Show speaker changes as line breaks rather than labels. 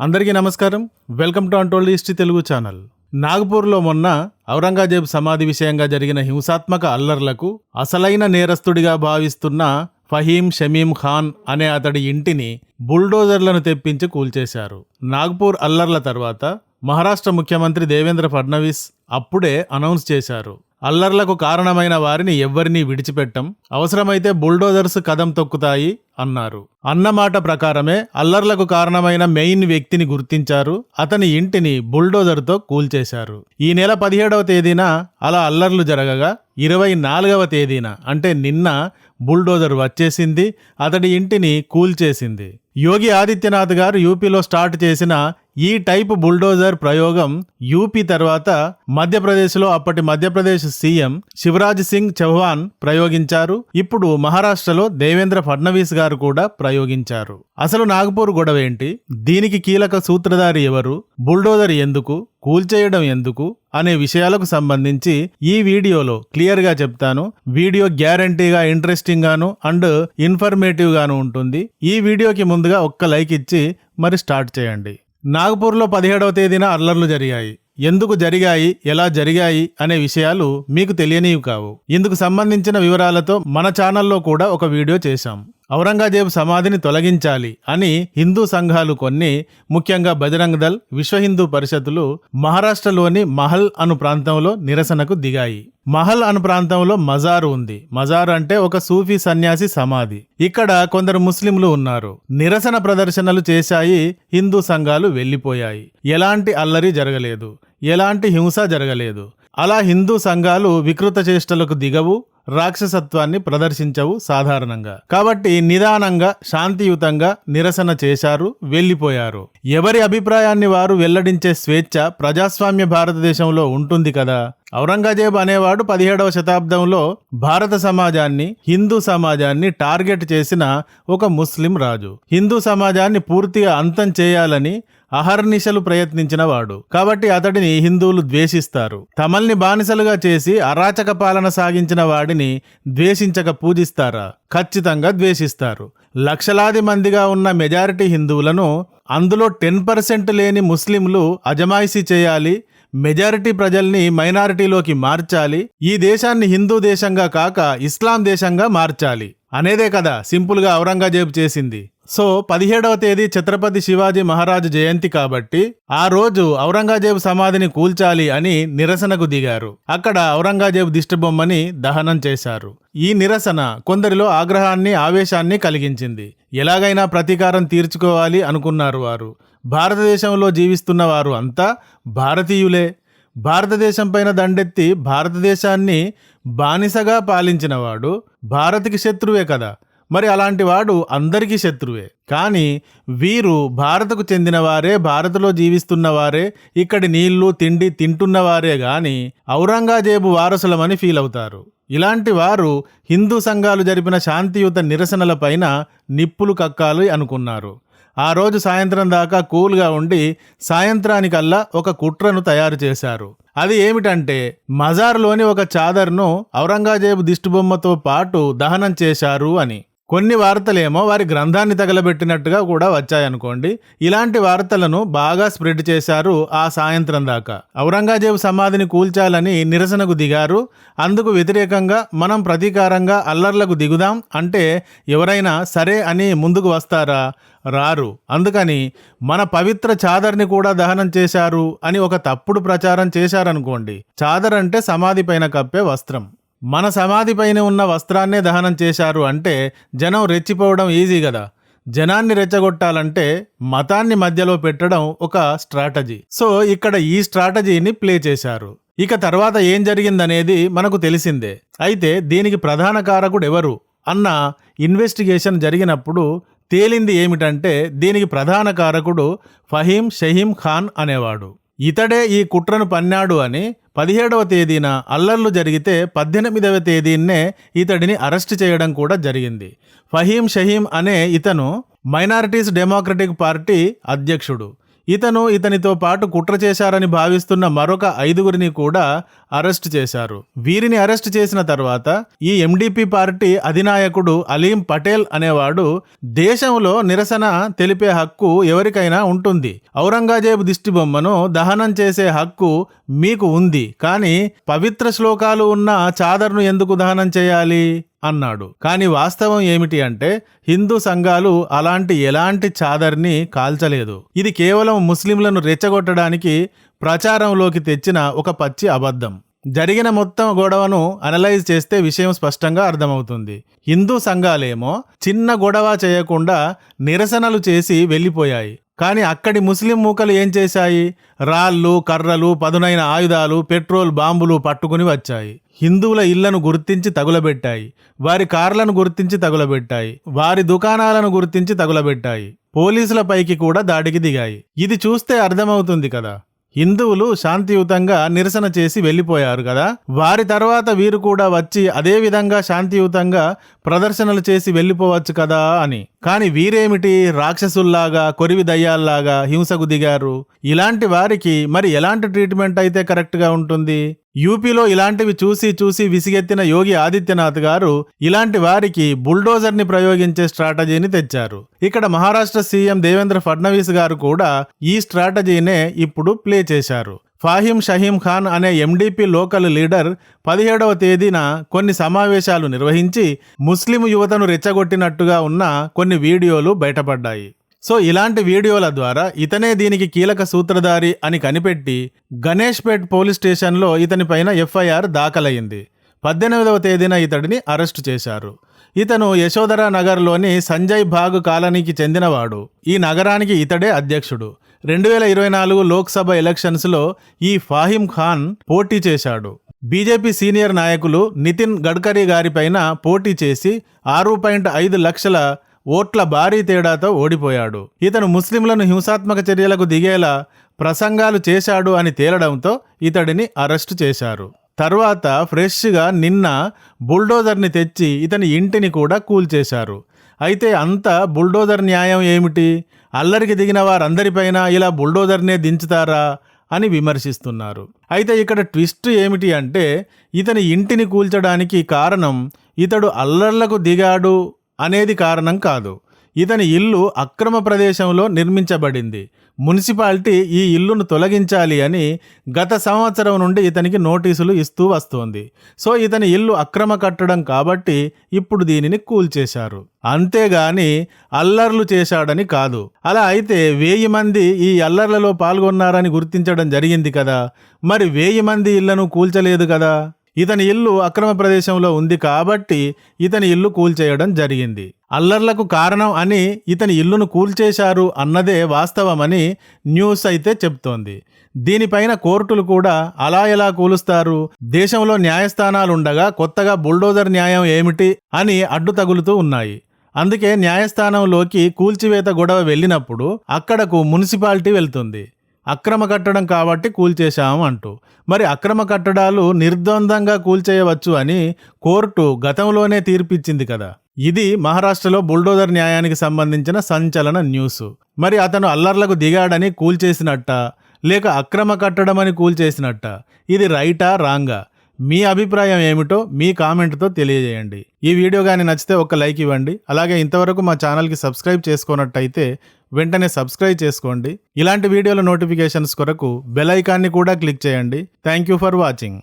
అందరికీ నమస్కారం. Welcome to untold history Telugu channel. నాగపూర్లో మొన్న ఔరంగజేబ్ సమాధి విషయంగా జరిగిన హింసాత్మక అల్లర్లకు అసలైన నేరస్తుడిగా భావిస్తున్న ఫహీం షమీం ఖాన్ అనే అతడి ఇంటిని బుల్డోజర్లను తెప్పించి కూల్చేశారు. నాగ్పూర్ అల్లర్ల తర్వాత మహారాష్ట్ర ముఖ్యమంత్రి దేవేంద్ర ఫడ్నవీస్ అప్పుడే అనౌన్స్ చేశారు. అల్లర్లకు కారణమైన వారిని ఎవ్వరినీ విడిచిపెట్టం. అవసరమైతే బుల్డోజర్స్ కదం తొక్కుతాయి అన్నారు. అన్నమాట ప్రకారమే అల్లర్లకు కారణమైన మెయిన్ వ్యక్తిని గుర్తించారు. అతని ఇంటిని బుల్డోజర్తో కూల్చేశారు. ఈ నెల పదిహేడవ తేదీన అలా అల్లర్లు జరగగా ఇరవై నాలుగవ తేదీన అంటే నిన్న బుల్డోజర్ వచ్చేసింది అతడి ఇంటిని కూల్చేసింది. యోగి ఆదిత్యనాథ్ గారు యూపీలో స్టార్ట్ చేసిన ఈ టైప్ బుల్డోజర్ ప్రయోగం యూపీ తర్వాత మధ్యప్రదేశ్లో అప్పటి మధ్యప్రదేశ్ సీఎం శివరాజ్ సింగ్ చౌహాన్ ప్రయోగించారు. ఇప్పుడు మహారాష్ట్రలో దేవేంద్ర ఫడ్నవీస్ గారు కూడా ప్రయోగించారు. అసలు నాగపూర్ గొడవ ఏంటి? దీనికి కీలక సూత్రధారి ఎవరు? బుల్డోజర్ ఎందుకు? కూల్చేయడం ఎందుకు? అనే విషయాలకు సంబంధించి ఈ వీడియోలో క్లియర్గా చెప్తాను. వీడియో గ్యారంటీగా ఇంట్రెస్టింగ్ గాను అండ్ ఇన్ఫర్మేటివ్ గాను ఉంటుంది. ఈ వీడియోకి ముందుగా ఒక్క లైక్ ఇచ్చి మరి స్టార్ట్ చేయండి. నాగపూర్లో పదిహేడవ తేదీన అల్లర్లు జరిగాయి. ఎందుకు జరిగాయి? ఎలా జరిగాయి? అనే విషయాలు మీకు తెలియనివి కావు. ఇందుకు సంబంధించిన వివరాలతో మన ఛానల్లో కూడా ఒక వీడియో చేశాం. ఔరంగజేబు సమాధిని తొలగించాలి అని హిందూ సంఘాలు కొన్ని ముఖ్యంగా బజరంగ్ దళ్ విశ్వ హిందూ పరిషత్తులు మహారాష్ట్రలోని మహల్ అను ప్రాంతంలో నిరసనకు దిగాయి. మహల్ అను ప్రాంతంలో మజారు ఉంది. మజారు అంటే ఒక సూఫీ సన్యాసి సమాధి. ఇక్కడ కొందరు ముస్లింలు ఉన్నారు. నిరసన ప్రదర్శనలు చేశాయి హిందూ సంఘాలు వెళ్ళిపోయాయి ఎలాంటి అల్లరి జరగలేదు. ఎలాంటి హింస జరగలేదు. అలా హిందూ సంఘాలు వికృత చేష్టలకు దిగవు రాక్షసత్వాన్ని ప్రదర్శించవు సాధారణంగా. కాబట్టి నిదానంగా శాంతియుతంగా నిరసన చేశారు వెళ్ళిపోయారు ఎవరి అభిప్రాయాన్ని వారు వెల్లడించే స్వేచ్ఛ ప్రజాస్వామ్య భారతదేశంలో ఉంటుంది కదా? ఔరంగజేబ్ అనేవాడు పదిహేడవ శతాబ్దంలో భారత సమాజాన్ని హిందూ సమాజాన్ని టార్గెట్ చేసిన ఒక ముస్లిం రాజు. హిందూ సమాజాన్ని పూర్తిగా అంతం చేయాలని అహర్నిశలు ప్రయత్నించిన వాడు. కాబట్టి అతడిని హిందువులు ద్వేషిస్తారు. తమల్ని బానిసలుగా చేసి అరాచక పాలన సాగించిన వాడిని ద్వేషించక పూజిస్తారా? ఖచ్చితంగా ద్వేషిస్తారు. లక్షలాది మందిగా ఉన్న మెజారిటీ హిందువులను అందులో టెన్ పర్సెంట్ లేని ముస్లింలు అజమాయిషీ చేయాలి మెజారిటీ ప్రజల్ని మైనారిటీలోకి మార్చాలి ఈ దేశాన్ని హిందూ దేశంగా కాక ఇస్లాం దేశంగా మార్చాలి అనేదే కదా సింపుల్గా ఔరంగజేబు చేసింది. సో పదిహేడవ తేదీ ఛత్రపతి శివాజీ మహారాజు జయంతి కాబట్టి ఆ రోజు ఔరంగజేబు సమాధిని కూల్చాలి అని నిరసనకు దిగారు. అక్కడ ఔరంగజేబు దిష్టిబొమ్మని దహనం చేశారు. ఈ నిరసన కొందరిలో ఆగ్రహాన్ని ఆవేశాన్ని కలిగించింది. ఎలాగైనా ప్రతీకారం తీర్చుకోవాలి అనుకున్నారు వారు. భారతదేశంలో జీవిస్తున్న వారు అంతా భారతీయులే. భారతదేశం పైన దండెత్తి భారతదేశాన్ని బానిసగా పాలించినవాడు భారత్కి శత్రువే కదా. మరి అలాంటి వాడు అందరికీ శత్రువే. కానీ వీరు భారత్కు చెందినవారే భారత్లో జీవిస్తున్నవారే ఇక్కడి నీళ్ళు తిండి తింటున్నవారే గాని ఔరంగజేబు వారసులమని ఫీల్ అవుతారు. ఇలాంటి వారు హిందూ సంఘాలు జరిపిన శాంతియుత నిరసనలపైన నిప్పులు కక్కాలి అనుకున్నారు. ఆ రోజు సాయంత్రం దాకా కూల్గా ఉండి సాయంత్రానికల్లా ఒక కుట్రను తయారు చేశారు. అది ఏమిటంటే మజార్లోని ఒక చాదర్ను ఔరంగజేబు దిష్టిబొమ్మతో పాటు దహనం చేశారు అని. కొన్ని వార్తలేమో వారి గ్రంథాన్ని తగలబెట్టినట్టుగా కూడా వచ్చాయనుకోండి. ఇలాంటి వార్తలను బాగా స్ప్రెడ్ చేశారు ఆ సాయంత్రం దాకా. ఔరంగజేబు సమాధిని కూల్చాలని నిరసనకు దిగారు. అందుకు వ్యతిరేకంగా మనం ప్రతీకారంగా అల్లర్లకు దిగుదాం అంటే ఎవరైనా సరే అని ముందుకు వస్తారా? రారు. అందుకని మన పవిత్ర చాదర్ని కూడా దహనం చేశారు అని ఒక తప్పుడు ప్రచారం చేశారనుకోండి. చాదర్ అంటే సమాధి పైన కప్పే వస్త్రం. మన సమాధిపైన ఉన్న వస్త్రాన్నే దహనం చేశారు అంటే జనం రెచ్చిపోవడం ఈజీ కదా జనాన్ని రెచ్చగొట్టాలంటే మతాన్ని మధ్యలో పెట్టడం ఒక స్ట్రాటజీ. సో ఇక్కడ ఈ స్ట్రాటజీని ప్లే చేశారు. ఇక తర్వాత ఏం జరిగిందనేది మనకు తెలిసిందే. అయితే దీనికి ప్రధాన కారకుడు ఎవరు అన్న ఇన్వెస్టిగేషన్ జరిగినప్పుడు తేలింది ఏమిటంటే దీనికి ప్రధాన కారకుడు ఫహీం షహీం ఖాన్ అనేవాడు. ఇతడే ఈ కుట్రను పన్నాడు అని పదిహేడవ తేదీన అల్లర్లు జరిగితే పద్దెనిమిదవ తేదీన్నే ఇతడిని అరెస్ట్ చేయడం కూడా జరిగింది. ఫహీం షహీం అనే ఇతను మైనారిటీస్ డెమోక్రటిక్ పార్టీ అధ్యక్షుడు. ఇతను ఇతనితో పాటు కుట్ర చేశారని భావిస్తున్న మరొక ఐదుగురిని కూడా అరెస్ట్ చేశారు. వీరిని అరెస్ట్ చేసిన తర్వాత ఈ ఎండిపి పార్టీ అధినాయకుడు అలీం పటేల్ అనేవాడు దేశంలో నిరసన తెలిపే హక్కు ఎవరికైనా ఉంటుంది. ఔరంగజేబు దిష్టిబొమ్మను దహనం చేసే హక్కు మీకు ఉంది. కానీ పవిత్ర శ్లోకాలు ఉన్న చాదర్ను ఎందుకు దహనం చేయాలి? అన్నాడు. కానీ వాస్తవం ఏమిటి అంటే హిందూ సంఘాలు అలాంటి ఎలాంటి చాదర్ని కాల్చలేదు. ఇది కేవలం ముస్లింలను రెచ్చగొట్టడానికి ప్రచారంలోకి తెచ్చిన ఒక పచ్చి అబద్ధం. జరిగిన మొత్తం గొడవను అనలైజ్ చేస్తే విషయం స్పష్టంగా అర్థమవుతుంది. హిందూ సంఘాలేమో చిన్న గొడవ చేయకుండా నిరసనలు చేసి వెళ్ళిపోయాయి. కానీ అక్కడి ముస్లిం మూకలు ఏం చేశాయి? రాళ్ళు కర్రలు పదునైన ఆయుధాలు పెట్రోల్ బాంబులు పట్టుకుని వచ్చాయి. హిందువుల ఇళ్ళను గుర్తించి తగులబెట్టాయి. వారి కార్లను గుర్తించి తగులబెట్టాయి. వారి దుకాణాలను గుర్తించి తగులబెట్టాయి. పోలీసుల పైకి కూడా దాడికి దిగాయి. ఇది చూస్తే అర్థమవుతుంది కదా. హిందువులు శాంతియుతంగా నిరసన చేసి వెళ్ళిపోయారు కదా. వారి తర్వాత వీరు కూడా వచ్చి అదే విధంగా శాంతియుతంగా ప్రదర్శనలు చేసి వెళ్ళిపోవచ్చు కదా అని. కానీ వీరేమిటి? రాక్షసుల్లాగా కొరివి దయ్యాల్లాగా హింసకు దిగారు. ఇలాంటి వారికి మరి ఎలాంటి ట్రీట్మెంట్ అయితే కరెక్ట్గా ఉంటుంది? యూపీలో ఇలాంటివి చూసి చూసి విసిగెత్తిన యోగి ఆదిత్యనాథ్ గారు ఇలాంటి వారికి బుల్డోజర్ని ప్రయోగించే స్ట్రాటజీని తెచ్చారు. ఇక్కడ మహారాష్ట్ర సీఎం దేవేంద్ర ఫడ్నవీస్ గారు కూడా ఈ స్ట్రాటజీనే ఇప్పుడు ప్లే చేశారు. ఫాహిం షహీం ఖాన్ అనే ఎండిపి లోకల్ లీడర్ పదిహేడవ తేదీన కొన్ని సమావేశాలు నిర్వహించి ముస్లిం యువతను రెచ్చగొట్టినట్టుగా ఉన్న కొన్ని వీడియోలు బయటపడ్డాయి. సో ఇలాంటి వీడియోల ద్వారా ఇతనే దీనికి కీలక సూత్రధారి అని కనిపెట్టి గణేష్పేట్ పోలీస్ స్టేషన్లో ఇతని పైన ఎఫ్ఐఆర్ దాఖలైంది పద్దెనిమిదవ తేదీన ఇతడిని అరెస్టు చేశారు. ఇతను యశోధర నగర్లోని సంజయ్ భాగ్ కాలనీకి చెందినవాడు. ఈ నగరానికి ఇతడే అధ్యక్షుడు. రెండు వేల ఇరవై నాలుగు లోక్సభ ఎలక్షన్స్లో ఈ ఫాహిం ఖాన్ పోటీ చేశాడు. బీజేపీ సీనియర్ నాయకులు నితిన్ గడ్కరీ గారిపైన పోటీ చేసి ఆరు పాయింట్ ఐదు లక్షల ఓట్ల భారీ తేడాతో ఓడిపోయాడు. ఇతను ముస్లింలను హింసాత్మక చర్యలకు దిగేలా ప్రసంగాలు చేశాడు అని తేలడంతో ఇతడిని అరెస్టు చేశారు. తర్వాత ఫ్రెష్గా నిన్న బుల్డోజర్ని తెచ్చి ఇతని ఇంటిని కూడా కూల్చేశారు అయితే అంత బుల్డోజర్ న్యాయం ఏమిటి? అల్లరికి దిగిన వారందరిపైన ఇలా బుల్డోజర్నే దించుతారా? అని విమర్శిస్తున్నారు. అయితే ఇక్కడ ట్విస్ట్ ఏమిటి అంటే ఇతని ఇంటిని కూల్చడానికి కారణం ఇతడు అల్లర్లకు దిగాడు అనేది కారణం కాదు. ఇతని ఇల్లు అక్రమ ప్రదేశంలో నిర్మించబడింది. మున్సిపాలిటీ ఈ ఇల్లును తొలగించాలి అని గత సంవత్సరం నుండి ఇతనికి నోటీసులు ఇస్తూ వస్తోంది. సో ఇతని ఇల్లు అక్రమ కట్టడం కాబట్టి ఇప్పుడు దీనిని కూల్చేశారు. అంతేగాని అల్లర్లు చేశాడని కాదు. అలా అయితే వేయి మంది ఈ అల్లర్లలో పాల్గొన్నారని గుర్తించడం జరిగింది కదా. మరి వేయి మంది ఇళ్ళను కూల్చలేదు కదా. ఇతని ఇల్లు అక్రమ ప్రదేశంలో ఉంది కాబట్టి ఇతని ఇల్లు కూల్చేయడం జరిగింది. అల్లర్లకు కారణం అని ఇతని ఇల్లును కూల్చేశారు అన్నదే వాస్తవమని న్యూస్ అయితే చెప్తోంది దీనిపైన కోర్టులు కూడా అలా ఎలా కూలుస్తారు? దేశంలో న్యాయస్థానాలుండగా కొత్తగా బుల్డోజర్ న్యాయం ఏమిటి? అని అడ్డు తగులుతూ ఉన్నాయి. అందుకే న్యాయస్థానంలోకి కూల్చివేత గొడవ వెళ్ళినప్పుడు అక్కడకు మున్సిపాలిటీ వెళ్తుంది. అక్రమ కట్టడం కాబట్టి కూల్చేశాము అంటూ. మరి అక్రమ కట్టడాలు నిర్ద్వందంగా కూల్చేయవచ్చు అని కోర్టు గతంలోనే తీర్పిచ్చింది కదా. ఇది మహారాష్ట్రలో బుల్డోజర్ న్యాయానికి సంబంధించిన సంచలన న్యూస్. మరి అతను అల్లర్లకు దిగాడని కూల్చేసినట్ట లేక అక్రమ కట్టడమని కూల్చేసినట్ట? ఇది రైటా రాంగా? మీ అభిప్రాయం ఏమిటో మీ కామెంట్తో తెలియజేయండి. ఈ వీడియో కానీ నచ్చితే ఒక లైక్ ఇవ్వండి. అలాగే ఇంతవరకు మా ఛానల్కి సబ్స్క్రైబ్ చేసుకున్నట్టయితే వెంటనే సబ్స్క్రైబ్ చేసుకోండి. ఇలాంటి వీడియోల నోటిఫికేషన్స్ కొరకు బెల్ ఐకాన్ని కూడా క్లిక్ చేయండి. Thank you for watching.